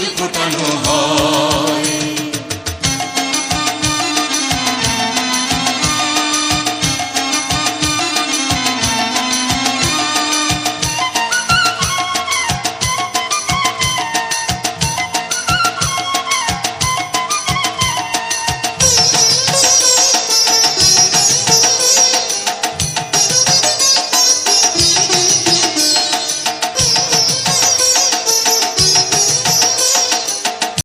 ভুল কোটানো